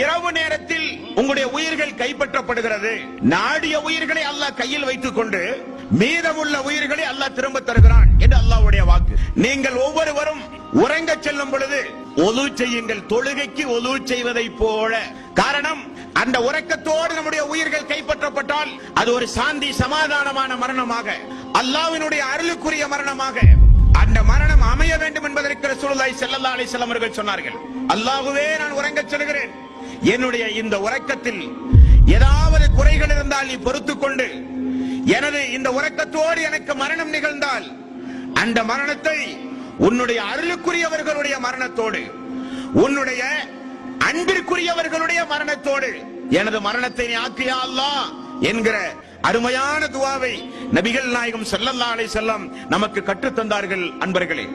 இரவு நேரத்தில் உங்களுடைய உயிர்கள் கைப்பற்றப்படுகிறது. நாடிய உயிர்களை அல்லாஹ் கையில் வைத்துக் கொண்டு மீதமுள்ள உயிர்களை அல்லாஹ் திரும்ப தருகிறான் என்று அல்லாஹ்வுடைய வாக்கு. நீங்கள் ஒவ்வொருவரும் உறங்க செல்லும் பொழுது ஒலு செய்யுங்கள். தொழுகைக்கு ஒலு செய்வதை போல. காரணம் அந்த உறக்கத்தோடு நம்முடைய உயிர்கள் கைப்பற்றப்பட்டால் அது ஒரு சாந்தி சமாதானமான மரணமாக அல்லாஹ்வினுடைய அருளுக்குரிய மரணமாக அந்த மரணம் அமைய வேண்டும் என்பதற்கு ரசூலுல்லாஹி ஸல்லல்லாஹு அலைஹி வஸல்லம் அவர்கள் சொன்னார்கள். அல்லாஹ்வே நான் உறங்கச் செல்கிறேன் என்னுடைய இந்த உறக்கத்தில் ஏதாவது குறைகள் இருந்தால் நீ பொறுத்துக் கொண்டு எனது இந்த உறக்கத்தோடு எனக்கு மரணம் நிகழ்ந்தால் அந்த மரணத்தை உன்னுடைய அருளுக்குரியவர்களுடைய மரணத்தோடு உன்னுடைய அன்பிற்குரியவர்களுடைய மரணத்தோடு எனது மரணத்தை நீ ஆக்கியா என்கிற அருமையான துவாவை நபிகள் நாயகம் ஸல்லல்லாஹு செல்லம் நமக்கு கற்றுத் தந்தார்கள் அன்பர்களே.